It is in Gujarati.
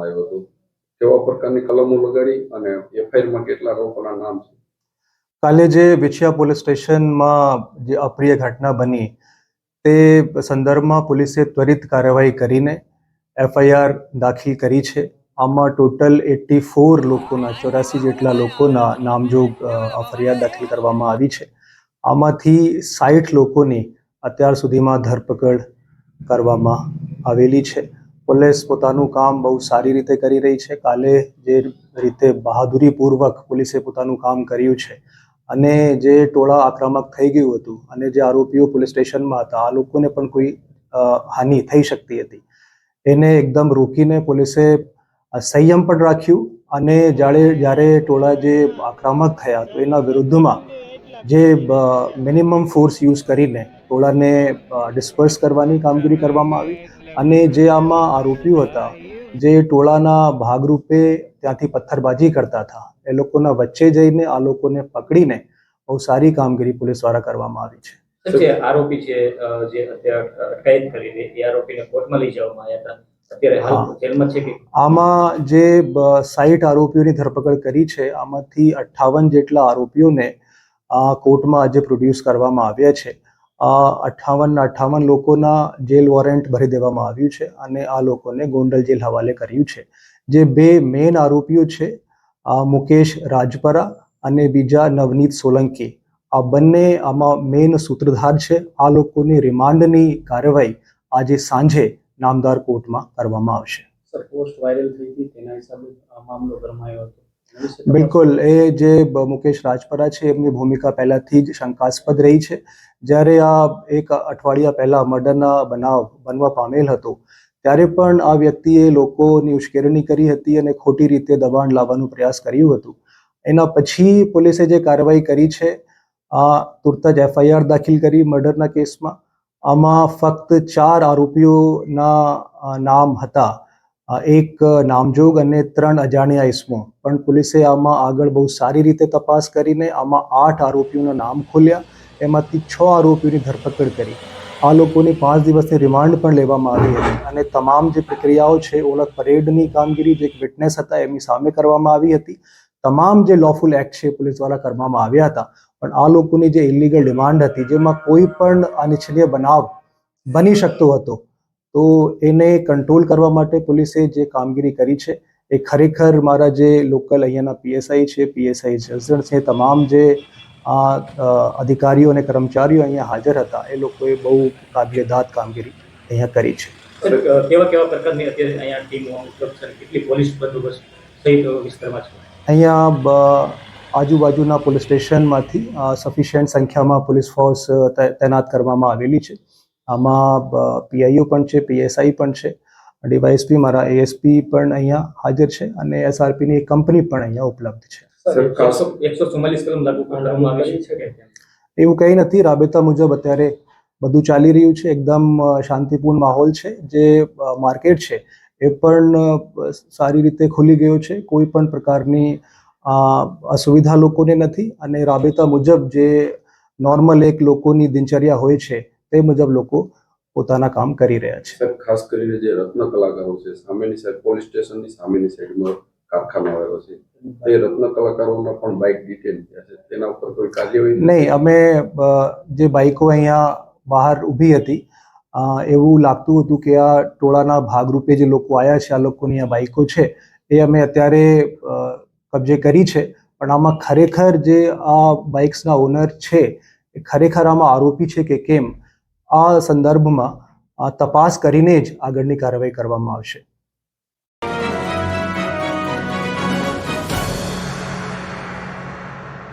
આવ્યું હતું. કેવા પ્રકારની કલમો લગાડી અને એફઆઈઆરમાં કેટલા લોકોના નામ છે? કાલે જે વિછિયા પોલીસ સ્ટેશનમાં જે અપ્રિય ઘટના બની, તે સંદર્ભમાં પોલીસે ત્વરિત કાર્યવાહી કરીને એફઆઈઆર દાખલ કરી છે. આમાં ટોટલ એટી ફોર લોકોના, ચોરાસી જેટલા લોકોના નામજોગ ફરિયાદ દાખલ કરવામાં આવી છે. આમાંથી સાઠ લોકોની અત્યાર સુધીમાં ધરપકડ કરવામાં આવેલી છે. પોલીસ પોતાનું કામ બહુ સારી રીતે કરી રહી છે. કાલે જે રીતે બહાદુરીપૂર્વક પોલીસે પોતાનું કામ કર્યું છે અને જે ટોળા આક્રમક થઈ ગયું હતું અને જે આરોપીઓ પોલીસ સ્ટેશનમાં હતા, આ લોકોને પણ કોઈ હાનિ થઈ શકતી હતી. એને એકદમ રોકીને પોલીસે સંયમ પણ રાખ્યું અને જ્યારે જ્યારે ટોળા જે આક્રમક થયા તો એના વિરુદ્ધમાં જે મિનિમમ ફોર્સ યુઝ કરીને ટોળાને ડિસ્પર્સ કરવાની કામગીરી કરવામાં આવી. અને જે આમાં આરોપીઓ હતા જે ટોળાના ભાગરૂપે ત્યાંથી પથ્થરબાજી કરતા હતા એ લોકોના વચ્ચે જઈને આ લોકોને પકડીને બહુ સારી કામગીરી પોલીસ દ્વારા કરવામાં આવી છે. જે આરોપી છે જે અટકાયત કરીને એ આરોપીને કોર્ટમાં લઈ જવામાં આવ્યા હતા? આમાં જે સાઈઠ આરોપીઓની ધરપકડ કરી છે આમાંથી અઠ્ઠાવન જેટલા આરોપીઓને આ કોર્ટમાં આજે પ્રોડ્યુસ કરવામાં આવ્યા છે. અઠ્ઠાવન અઠ્ઠાવન લોકોના જેલ વોરંટ ભરી દેવામાં આવ્યું છે અને આ લોકોને ગોંડલ જેલ હવાલે કર્યું છે. જે બે મેઇન આરોપીઓ છે મુકેશ રાજપરા અને બીજા નવનીત સોલંકી. આ બંને આમાં મેઇન સૂત્રધાર છે. આ લોકોની રિમાન્ડની કાર્યવાહી આજે સાંજે નામદાર કોર્ટમાં કરવામાં આવશે. સર, પોસ્ટ વાયરલ થઈ હતી, તેના હિસાબે મામલો ગરમાયો હતો. બિલકુલ. એ જે મુકેશ રાજપરા છે, એમની ભૂમિકા પહેલાથી જ શંકાસ્પદ રહી છે. જ્યારે આ એક અઠવાડિયા પહેલા મર્ડરના બનાવ બનવા પામેલ હતો, ત્યારે પણ આ વ્યક્તિએ લોકોની ઉશ્કેરણી કરી હતી અને ખોટી રીતે દબાણ લાવવાનો પ્રયાસ કર્યું હતું. એના પછી પોલીસે જે કાર્યવાહી કરી છે, આ તુરત જ એફઆઈઆર દાખલ કરી મર્ડરના કેસમાં. આમાં ફક્ત ચાર આરોપીઓના નામ હતા. એક નામજોગ અને ત્રણ અજાણ્યા ઇસમો પણ પોલીસે આમાં આગળ બહુ સારી રીતે તપાસ કરીને આમાં આઠ આરોપીઓના નામ ખોલ્યા. એમાંથી છ આરોપીઓની ધરપકડ કરી. આ લોકોની પાંચ દિવસની રિમાન્ડ પણ લેવામાં આવી હતી. અને તમામ જે પ્રક્રિયાઓ છે ઓળખ પરેડની કામગીરી જે એક વિટનેસ હતા, એમની સામે કરવામાં આવી હતી. તમામ જે લોફુલ એક્ટ છે પોલીસ દ્વારા કરવામાં આવ્યા હતા. પણ આ લોકોની જે ઇલીગલ ડિમાન્ડ હતી, જેમાં કોઈ પણ અનિચ્છનીય બનાવ બની શકતો હતો તો એને કંટ્રોલ કરવા માટે પોલીસે જે કામગીરી કરી છે એ ખરેખર મારા જે લોકલ અહીંયાના પીએસઆઈ છે પીએસઆઈ જસદણ છે તમામ જે આ અધિકારીઓ અને કર્મચારીઓ અહીંયા હાજર હતા એ લોકોએ બહુ કાબિલેદાદ કામગીરી અહીંયા કરી છે. કેવા કેવા પ્રકારની અત્યારે અહીંયા ટીમો ઉપલબ્ધ છે કેટલી પોલીસ બંદોબસ્ત સહિત વિસ્તારમાં છે? અહીંયા આજુબાજુના પોલીસ સ્ટેશનમાંથી સફિશિયન્ટ સંખ્યામાં પોલીસ ફોર્સ તૈનાત કરવામાં આવેલી છે. આમાં પીઆઈઓ પણ છે પીએસઆઈ પણ છે ડીવાયએસપી મારા એએસપી પણ અહીંયા હાજર છે અને એસઆરપીની એક કંપની પણ અહીંયા ઉપલબ્ધ છે? એવું કંઈ નથી. રાબેતા મુજબ અત્યારે બધું ચાલી રહ્યું છે. એકદમ શાંતિપૂર્ણ માહોલ છે. જે માર્કેટ છે એ પણ સારી રીતે ખુલી ગયો છે. કોઈ પણ પ્રકારની અ, અસુવિધા લોકોને નથી. અને રાબેતા મુજબ જે નોર્મલ એક લોકોની દિનચર્યા હોય છે તે મુજબ લોકો પોતાના કામ કરી રહ્યા છે. સાહેબ ખાસ કરીને જે રત્ન કલાકારો છે સામેની સાઈડ પોલીસ સ્ટેશનની સામેની સાઈડમાં કારખાનો આવ્યો છે. તે રત્ન કલાકારોના પણ બાઇક ડિટેલ થયા છે. તેના ઉપર કોઈ કાર્યવાહી નહીં અમે જે બાઇકો અહીંયા બહાર ઊભી હતી એવું લાગતું હતું કે આ ટોળાના ભાગરૂપે જે લોકો આવ્યા છે આ લોકોની આ બાઇકો છે એ અમે અત્યારે કબજે કરી છે. પણ આમાં ખરેખર જે આ બાઇક્સના ઓનર છે એ ખરેખર આમાં આરોપી છે કે કેમ? આ સંદર્ભમાં તપાસ કરીને જ આગળની કાર્યવાહી કરવામાં આવશે.